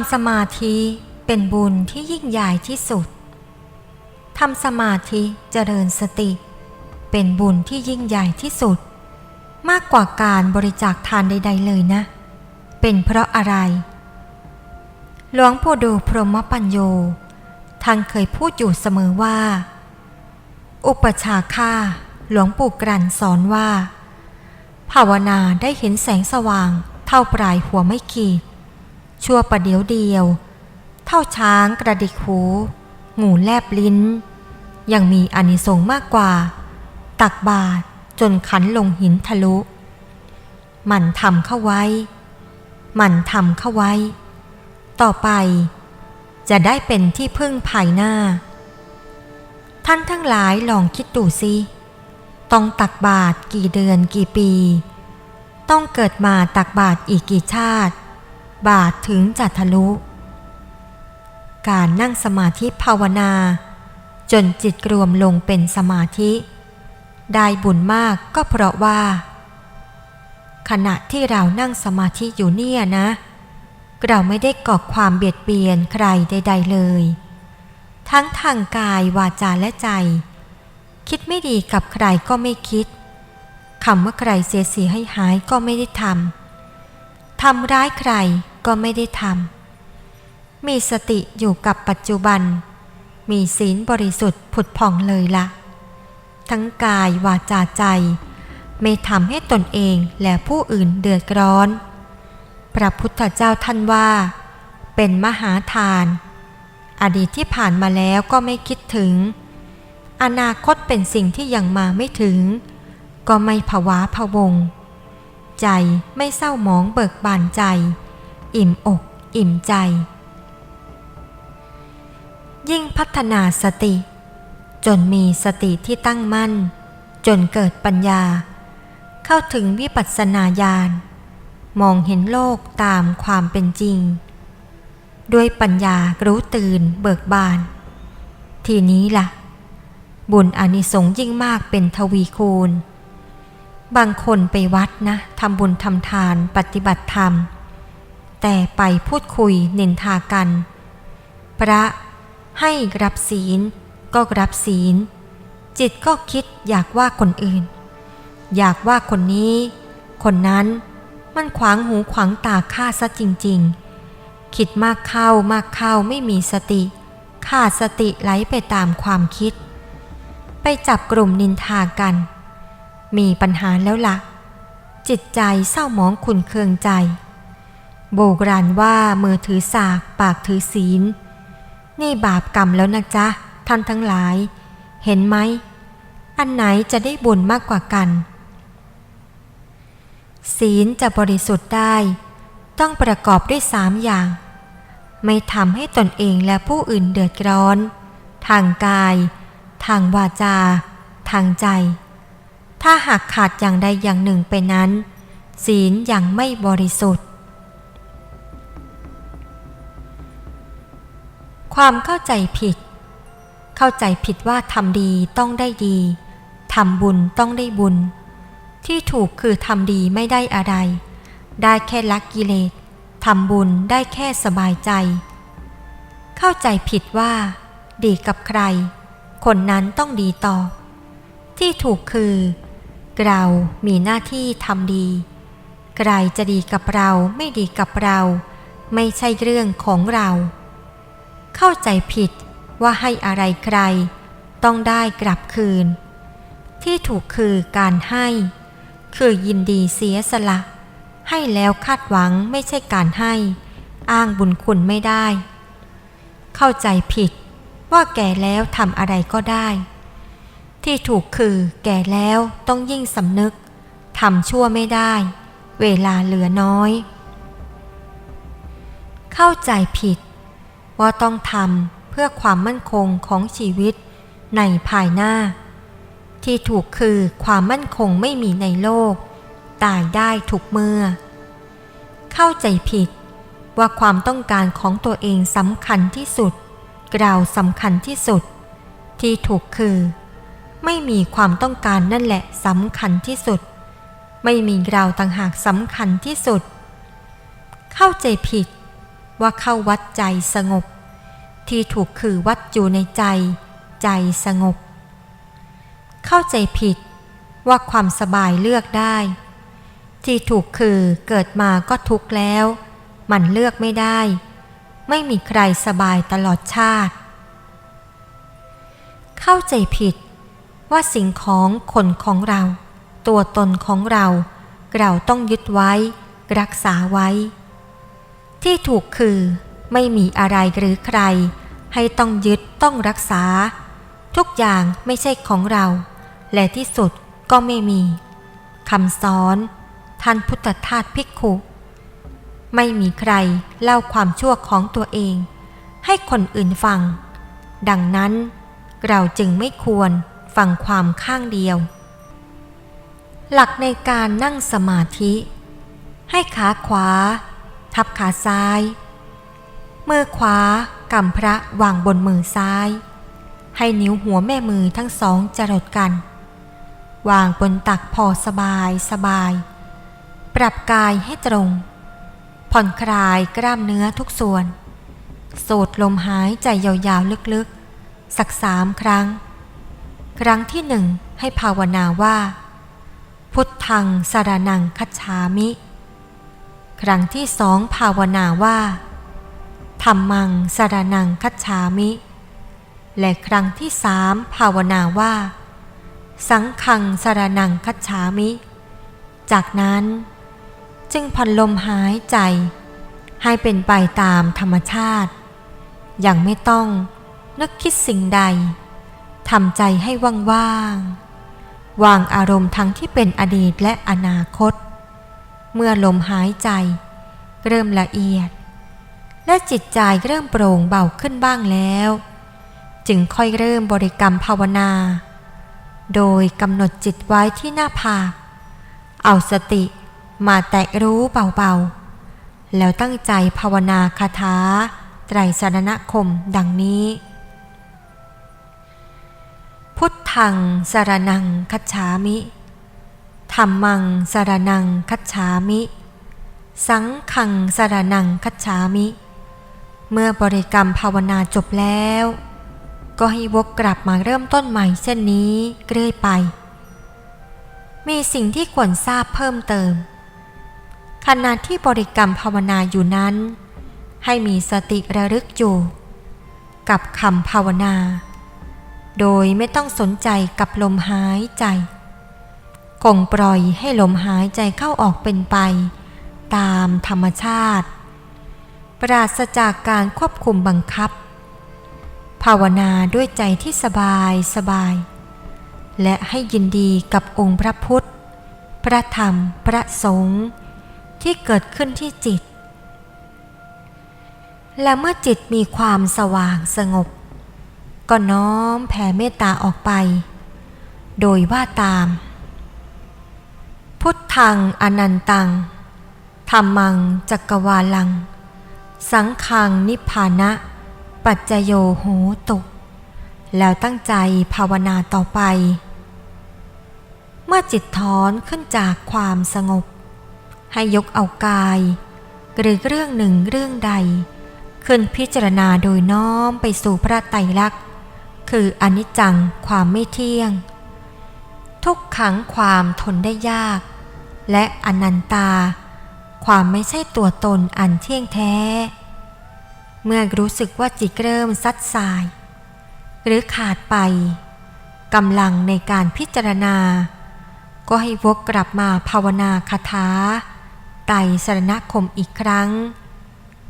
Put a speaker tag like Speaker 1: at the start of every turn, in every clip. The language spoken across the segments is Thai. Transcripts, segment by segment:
Speaker 1: ำสมาธิเป็นบุญที่ยิ่งใหญ่ที่สุด ทำสมาธิเจริญสติ เป็นบุญที่ยิ่งใหญ่ที่สุด มากกว่าการบริจาคทานใด ๆ เลยนะ เป็นเพราะอะไร หลวงปู่ดูพรหมปัญโยท่านเคยพูดอยู่เสมอว่า อุปชาค่าหลวงปู่กรันสอนว่า ภาวนาได้เห็นแสงสว่างเท่าปลายหัวไม่ขีด ชั่วประเดี๋ยวเดียว เท่าช้างกระดิกหู งูแลบลิ้น ยังมีอนิสงส์มากกว่า ตักบาตรจนขันลงหินทะลุ มันทำเข้าไว้ มันทำเข้าไว้ ต่อไป จะได้เป็นที่พึ่งภายหน้า ท่านทั้งหลายลองคิดดูสิต้องตักบาตรกี่เดือนกี่ปี ต้องเกิดมาตักบาตรอีกกี่ชาติ บาทถึงจะทะลุ การนั่งสมาธิภาวนา จนจิตรวมลงเป็นสมาธิ ได้บุญมากก็เพราะว่า ขณะที่เรานั่งสมาธิอยู่เนี่ยนะ เราไม่ได้ก่อความเบียดเบียนใครใด ๆ เลย ทั้งทางกายวาจาและใจ คิดไม่ดีกับใครก็ไม่คิดคำว่าใครเสียสีให้หายก็ไม่ได้ทำทำร้ายใคร ก็ไม่ได้ทำ มีสติอยู่กับปัจจุบัน มีศีลบริสุทธิ์ผุดผ่องเลยละ ทั้งกายวาจาใจ ไม่ทำให้ตนเองและผู้อื่นเดือดร้อน พระพุทธเจ้าท่านว่า เป็นมหาทาน อดีตที่ผ่านมาแล้วก็ไม่คิดถึง อนาคตเป็นสิ่งที่ยังมาไม่ถึง ก็ไม่ภาวะพะวง ใจไม่เศร้าหมองเบิกบานใจ อิ่มอก อิ่มใจ ยิ่งพัฒนาสติ จนมีสติที่ตั้งมั่น จนเกิดปัญญา เข้าถึงวิปัสสนาญาณมองเห็นโลกตามความเป็นจริง ด้วยปัญญารู้ตื่นเบิกบาน ทีนี้ละ่ะ บุญอนิสงส์ยิ่งมากเป็นทวีคูณ บางคนไปวัดนะทำบุญทำทานปฏิบัติธรรม แต่ไปพูดคุยนินทากัน พระให้รับศีลก็รับศีล จิตก็คิดอยากว่าคนอื่น อยากว่าคนนี้ คนนั้นมันขวางหูขวางตาข้าซะจริง ๆ คิดมากเข้ามากเข้าไม่มีสติขาดสติไหลไปตามความคิด ไปจับกลุ่มนินทากัน มีปัญหาแล้วละ่ะ จิตใจเศร้าหมองขุนเคืองใจ โบราณว่ามือถือสาก ปากถือศีล นี่บาปกรรมแล้วนะจ๊ะ ท่านทั้งหลาย เห็นไหม อันไหนจะได้บุญมากกว่ากัน ศีลจะบริสุทธิ์ได้ ต้องประกอบด้วยสามอย่าง ไม่ทำให้ตนเองและผู้อื่นเดือดร้อน ทางกาย ทางวาจา ทางใจ ถ้าหากขาดอย่างใดอย่างหนึ่งไปนั้น ศีลยังไม่บริสุทธิ์ ความเข้าใจผิด เข้าใจผิดว่าทำดีต้องได้ดีทำบุญต้องได้บุญ ที่ถูกคือทำดีไม่ได้อะไร ได้แค่ลักกิเลสทำบุญได้แค่สบายใจ เข้าใจผิดว่า ดีกับใคร คนนั้นต้องดีตอบ ที่ถูกคือ เรามีหน้าที่ทำดี ใครจะดีกับเราไม่ดีกับเรา ไม่ใช่เรื่องของเรา เข้าใจผิดว่าให้อะไรใคร ต้องได้กลับคืน ที่ถูกคือการให้ คือยินดีเสียสละ ให้แล้วคาดหวังไม่ใช่การให้ อ้างบุญคุณไม่ได้ เข้าใจผิดว่าแก่แล้วทำอะไรก็ได้ ที่ถูกคือแก่แล้วต้องยิ่งสำนึกทำชั่วไม่ได้ เวลาเหลือน้อย เข้าใจผิด ว่าต้องทำเพื่อความมั่นคงของชีวิตในภายหน้า ที่ถูกคือความมั่นคงไม่มีในโลก ตายได้ทุกเมื่อ เข้าใจผิดว่าความต้องการของตัวเองสำคัญที่สุด กล่าวสำคัญที่สุด ที่ถูกคือ ไม่มีความต้องการนั่นแหละสำคัญที่สุด ไม่มีเราต่างหากสำคัญที่สุด เข้าใจผิดว่าเข้าวัดใจสงบ ที่ถูกคือวัดอยู่ในใจ ใจสงบ เข้าใจผิดว่าความสบายเลือกได้ ที่ถูกคือเกิดมาก็ทุกข์แล้ว มันเลือกไม่ได้ ไม่มีใครสบายตลอดชาติ เข้าใจผิดว่าสิ่งของคนของเรา ตัวตนของเรา เราต้องยึดไว้ รักษาไว้ ที่ถูกคือ ไม่มีอะไรหรือใคร ให้ต้องยึดต้องรักษา ทุกอย่างไม่ใช่ของเรา และที่สุดก็ไม่มีคำสอน ท่านพุทธทาสภิกขุไม่มีใครเล่าความชั่วของตัวเอง ให้คนอื่นฟัง ดังนั้น เราจึงไม่ควรฟังความข้างเดียว หลักในการนั่งสมาธิ ให้ขาขวา ทับขาซ้าย มือขวากำพระวางบนมือซ้าย ให้นิ้วหัวแม่มือทั้งสองจรดกัน วางบนตักพอสบายสบาย ปรับกายให้ตรง ผ่อนคลายกล้ามเนื้อทุกส่วน สูดลมหายใจยาวๆลึกๆ สักสามครั้ง ครั้งที่หนึ่งให้ภาวนาว่า พุทธังสารนังคัจฉามิ ครั้งที่สองภาวนาว่า ธรรมังสารนังคัจฉามิ และครั้งที่สามภาวนาว่า สังฆังสารนังคัจฉามิ จากนั้น จึงผ่อนลมหายใจ ให้เป็นไปตามธรรมชาติ อย่างไม่ต้องนึกคิดสิ่งใดทำใจให้ว่างๆ วางอารมณ์ทั้งที่เป็นอดีตและอนาคต เมื่อลมหายใจ เริ่มละเอียด และจิตใจเริ่มโปร่งเบาขึ้นบ้างแล้ว จึงค่อยเริ่มบริกรรมภาวนา โดยกำหนดจิตไว้ที่หน้าผาก เอาสติมาแตะรู้เบาๆ แล้วตั้งใจภาวนาคาถาไตรสรณคมดังนี้ พุทธังสารนังคัจฉามิธรรมังสารนังคัจฉามิ สังขังสารนังคัจฉามิ เมื่อบริกรรมภาวนาจบแล้ว ก็ให้วกกลับมาเริ่มต้นใหม่เช่นนี้เรื่อยไป มีสิ่งที่ควรทราบเพิ่มเติม ขณะที่บริกรรมภาวนาอยู่นั้น ให้มีสติระลึกอยู่ กับคำภาวนา โดยไม่ต้องสนใจกับลมหายใจคงปล่อยให้ลมหายใจเข้าออกเป็นไป ตามธรรมชาติ ปราศจากการควบคุมบังคับ ภาวนาด้วยใจที่สบายสบาย และให้ยินดีกับองค์พระพุทธ พระธรรม พระสงฆ์ที่เกิดขึ้นที่จิต และเมื่อจิตมีความสว่างสงบ ก็น้อมแผ่เมตตาออกไป โดยว่าตาม พุทธังอนันตังธรรมังจักรวาลัง สังขังนิพพานะ ปัจจโยโหตุ แล้วตั้งใจภาวนาต่อไป เมื่อจิตถอนขึ้นจากความสงบ ให้ยกเอากายหรือเรื่องหนึ่งเรื่องใด ขึ้นพิจารณาโดยน้อมไปสู่พระไตรลักษณ์ คืออนิจจังความไม่เที่ยง ทุกขังความทนได้ยาก และอนันตา ความไม่ใช่ตัวตนอันเที่ยงแท้ เมื่อรู้สึกว่าจิตเริ่มซัดสาย หรือขาดไปกำลังในการพิจารณา ก็ให้วกกลับมาภาวนาคาถาไตสรณคมอีกครั้ง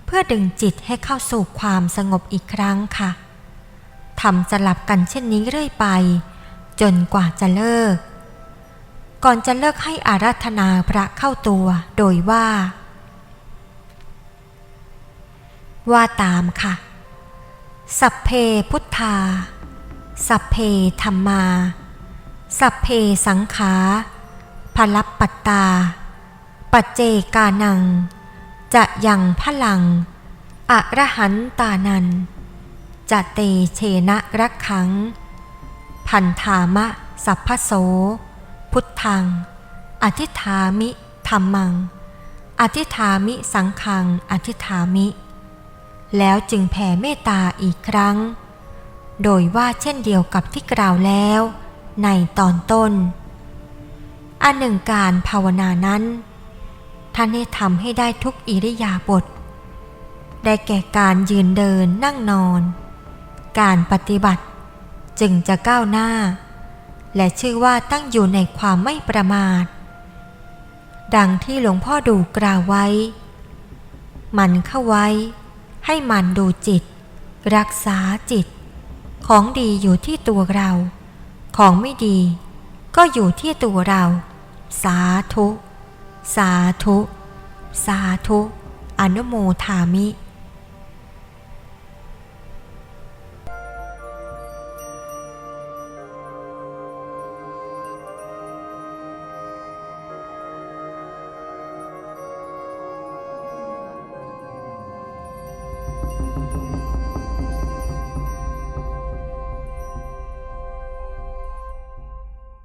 Speaker 1: เพื่อดึงจิตให้เข้าสู่ความสงบอีกครั้งค่ะทำสลับกันเช่นนี้เรื่อยไป จนกว่าจะเลิก ก่อนจะเลิกให้อารัธนาพระเข้าตัวโดยว่า ว่าตามค่ะ สัพเพพุทธา สัพเพธรรมา สัพเพสังขาพลับปัตตา ปัจเจกานัง จะยังพลัง อระหันตานัน จะเตเชนะรักขัง พันธามะสัพพโส พุทธัง อธิฐามิธรรมัง อธิฐามิสังขัง อธิฐามิ แล้วจึงแผ่เมตตาอีกครั้ง โดยว่าเช่นเดียวกับที่กล่าวแล้ว ในตอนต้น อันหนึ่งการภาวนานั้น ท่านให้ทำให้ได้ทุกอิริยาบถ ได้แก่การยืนเดินนั่งนอน การปฏิบัติจึงจะก้าวหน้า และชื่อว่าตั้งอยู่ในความไม่ประมาท ดังที่หลวงพ่อดูกล่าวไว้ มันเข้าไว้ ให้มันดูจิต รักษาจิต ของดีอยู่ที่ตัวเรา ของไม่ดี ก็อยู่ที่ตัวเรา สาธุ สาธุ สาธุ อนุโมทามิ